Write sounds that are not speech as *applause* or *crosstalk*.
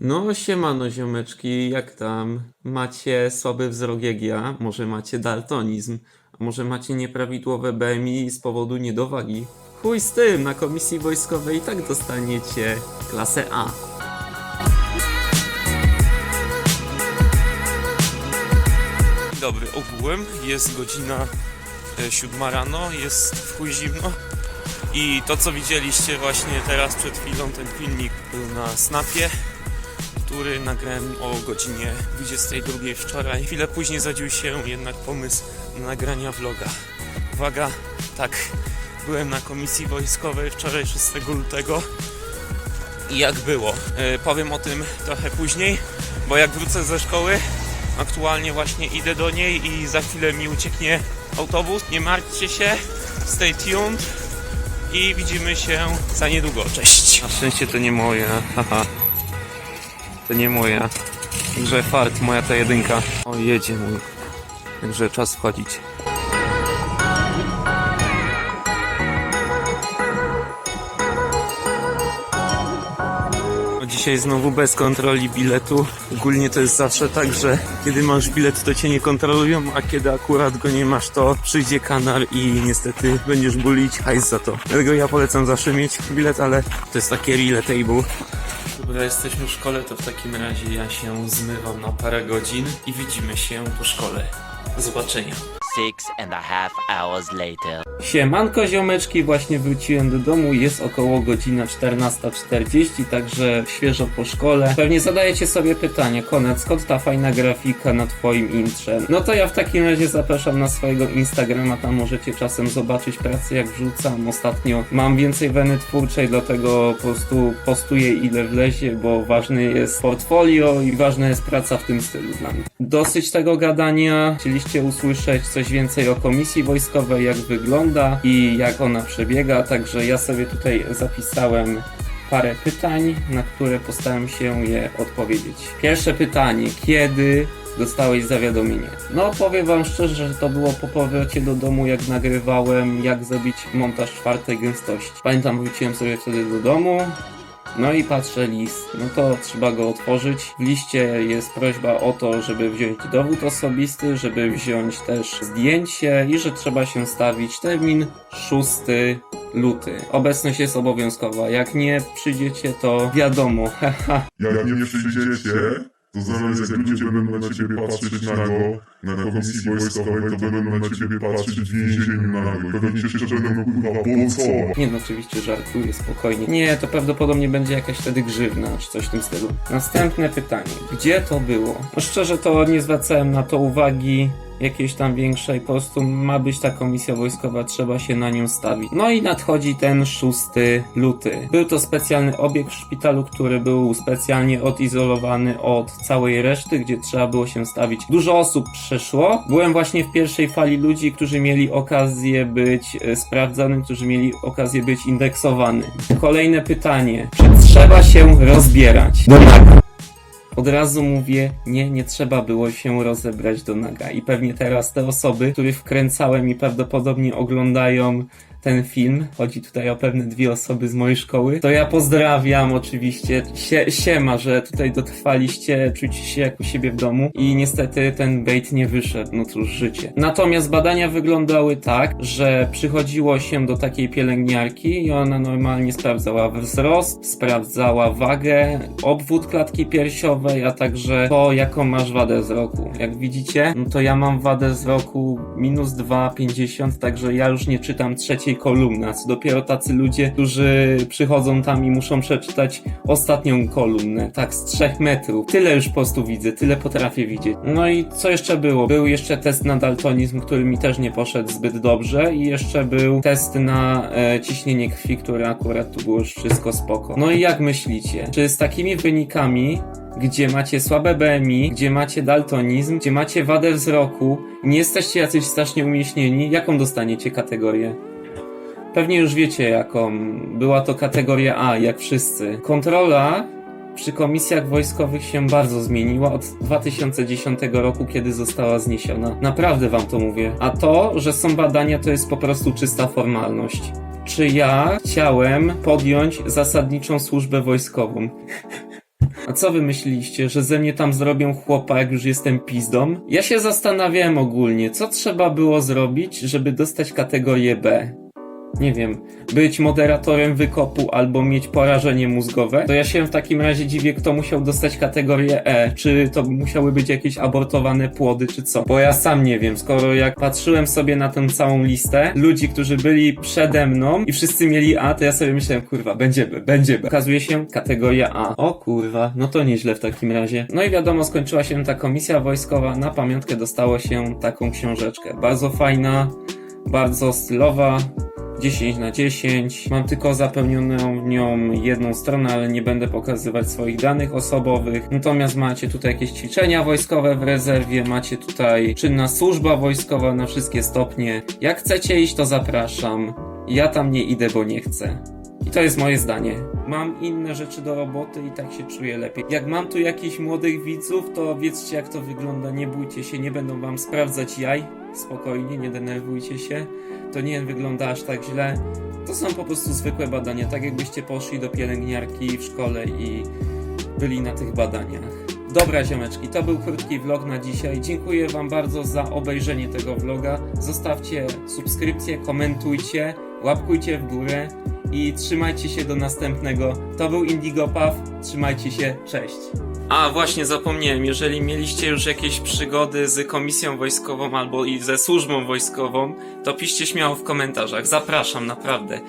No, siemano ziomeczki, jak tam? Macie słaby wzrok jak ja? Może macie daltonizm? A może macie nieprawidłowe BMI z powodu niedowagi? Chuj z tym, na komisji wojskowej i tak dostaniecie klasę A. Dzień dobry, ogółem jest godzina e, siódma rano, jest w chuj zimno i to co widzieliście właśnie teraz przed chwilą, ten filmik był na snapie który nagrałem o godzinie 22 wczoraj. Chwilę później zadził się jednak pomysł na nagrania vloga. Uwaga, tak, byłem na komisji wojskowej wczoraj 6 lutego i jak było. E, powiem o tym trochę później, bo jak wrócę ze szkoły, aktualnie właśnie idę do niej i za chwilę mi ucieknie autobus. Nie martwcie się, stay tuned i widzimy się za niedługo. Cześć! Na szczęście to nie moje, haha. To nie moja. Także fart, moja ta jedynka. O, jedzie mój. Także czas wchodzić. O, Dzisiaj znowu bez kontroli biletu. Ogólnie to jest zawsze tak, że kiedy masz bilet, to cię nie kontrolują, a kiedy akurat go nie masz, to przyjdzie kanar i niestety będziesz bulić hajs za to. Dlatego ja polecam zawsze mieć bilet, ale to jest takie relatable. Dobra, jesteśmy w szkole, to w takim razie ja się zmywam na parę godzin i widzimy się po szkole. Do zobaczenia. Six and a half hours later. Siemanko ziomeczki, właśnie wróciłem do domu, jest około godzina 14.40, także świeżo po szkole. Pewnie zadajecie sobie pytanie, Konet, skąd ta fajna grafika na twoim intrze? No to ja w takim razie zapraszam na swojego Instagrama, tam możecie czasem zobaczyć pracę jak wrzucam. Ostatnio mam więcej weny twórczej, dlatego po prostu postuję ile wlezie, bo ważny jest portfolio i ważna jest praca w tym stylu dla mnie. Dosyć tego gadania, chcieliście usłyszeć coś więcej o komisji wojskowej, jak wygląda i jak ona przebiega, także ja sobie tutaj zapisałem parę pytań, na które postaram się je odpowiedzieć. Pierwsze pytanie, kiedy dostałeś zawiadomienie? No powiem wam szczerze, że to było po powrocie do domu, jak nagrywałem, jak zrobić montaż czwartej gęstości. Pamiętam, wróciłem sobie wtedy do domu, no i patrzę list, no to trzeba go otworzyć. W liście jest prośba o to, żeby wziąć dowód osobisty, żeby wziąć też zdjęcie i że trzeba się stawić termin 6 luty. Obecność jest obowiązkowa. Jak nie przyjdziecie, to wiadomo. *laughs* Jak nie przyjdziecie, to zaraz jak ludzie będą na ciebie patrzeć nago, na komisji wojskowej, to będą na ciebie patrzeć w więzieniu nago. I pewnie będą kurwa. Nie no, oczywiście żartuję, spokojnie. Nie, to prawdopodobnie będzie jakaś wtedy grzywna, czy coś w tym stylu. Następne pytanie. Gdzie to było? No szczerze to nie zwracałem na to uwagi jakiejś tam większej, po prostu ma być ta komisja wojskowa, trzeba się na nią stawić. No i nadchodzi ten 6 luty. Był to specjalny obiekt w szpitalu, który był specjalnie odizolowany od całej reszty, gdzie trzeba było się stawić. Dużo osób przeszło. Byłem właśnie w pierwszej fali ludzi, którzy mieli okazję być e, sprawdzanym, którzy mieli okazję być indeksowany. Kolejne pytanie. Czy trzeba się rozbierać? Do naga. Od razu mówię, nie, nie trzeba było się rozebrać do naga. I pewnie teraz te osoby, których wkręcałem i prawdopodobnie oglądają ten film, chodzi tutaj o pewne dwie osoby z mojej szkoły, to ja pozdrawiam oczywiście. Sie, siema, że tutaj dotrwaliście, czujcie się jak u siebie w domu i niestety ten bait nie wyszedł, no cóż, życie. Natomiast badania wyglądały tak, że przychodziło się do takiej pielęgniarki i ona normalnie sprawdzała wzrost, sprawdzała wagę, obwód klatki piersiowej, a także to, jaką masz wadę wzroku. Jak widzicie, no to ja mam wadę wzroku minus 2,50, także ja już nie czytam trzeciej kolumny, a co dopiero tacy ludzie, którzy przychodzą tam i muszą przeczytać ostatnią kolumnę, tak z 3 metrów. Tyle już po prostu widzę, tyle potrafię widzieć. No i co jeszcze było? Był jeszcze test na daltonizm, który mi też nie poszedł zbyt dobrze i jeszcze był test na e, ciśnienie krwi, który akurat tu było już wszystko spoko. No i jak myślicie? Czy z takimi wynikami gdzie macie słabe BMI, gdzie macie daltonizm, gdzie macie wadę wzroku, nie jesteście jacyś strasznie umieśnieni, jaką dostaniecie kategorię? Pewnie już wiecie jaką. Była to kategoria A, jak wszyscy. Kontrola przy komisjach wojskowych się bardzo zmieniła od 2010 roku, kiedy została zniesiona. Naprawdę wam to mówię. A to, że są badania, to jest po prostu czysta formalność. Czy ja chciałem podjąć zasadniczą służbę wojskową? *laughs* A co wy myśleliście, że ze mnie tam zrobią chłopa, jak już jestem pizdą? Ja się zastanawiałem ogólnie, co trzeba było zrobić, żeby dostać kategorię B. Nie wiem, być moderatorem wykopu albo mieć porażenie mózgowe, to ja się w takim razie dziwię, kto musiał dostać kategorię E. Czy to musiały być jakieś abortowane płody, czy co? Bo ja sam nie wiem, skoro jak patrzyłem sobie na tę całą listę ludzi, którzy byli przede mną i wszyscy mieli A, to ja sobie myślałem, kurwa, będzie B, będzie B. Okazuje się kategoria A. O kurwa, no to nieźle w takim razie. No i wiadomo, skończyła się ta komisja wojskowa, na pamiątkę dostało się taką książeczkę. Bardzo fajna, bardzo stylowa, 10 na 10. Mam tylko zapełnioną nią jedną stronę, ale nie będę pokazywać swoich danych osobowych. Natomiast macie tutaj jakieś ćwiczenia wojskowe w rezerwie, macie tutaj czynna służba wojskowa na wszystkie stopnie. Jak chcecie iść, to zapraszam. Ja tam nie idę, bo nie chcę. I to jest moje zdanie. Mam inne rzeczy do roboty i tak się czuję lepiej. Jak mam tu jakichś młodych widzów, to wiedzcie jak to wygląda. Nie bójcie się, nie będą wam sprawdzać jaj. Spokojnie, nie denerwujcie się. To nie wygląda aż tak źle. To są po prostu zwykłe badania, tak jakbyście poszli do pielęgniarki w szkole i byli na tych badaniach. Dobra ziomeczki, to był krótki vlog na dzisiaj. Dziękuję wam bardzo za obejrzenie tego vloga. Zostawcie subskrypcję, komentujcie, łapkujcie w górę i trzymajcie się do następnego. To był Indigo Puff, trzymajcie się, cześć. A właśnie zapomniałem, jeżeli mieliście już jakieś przygody z komisją wojskową albo i ze służbą wojskową, to piszcie śmiało w komentarzach. Zapraszam, naprawdę.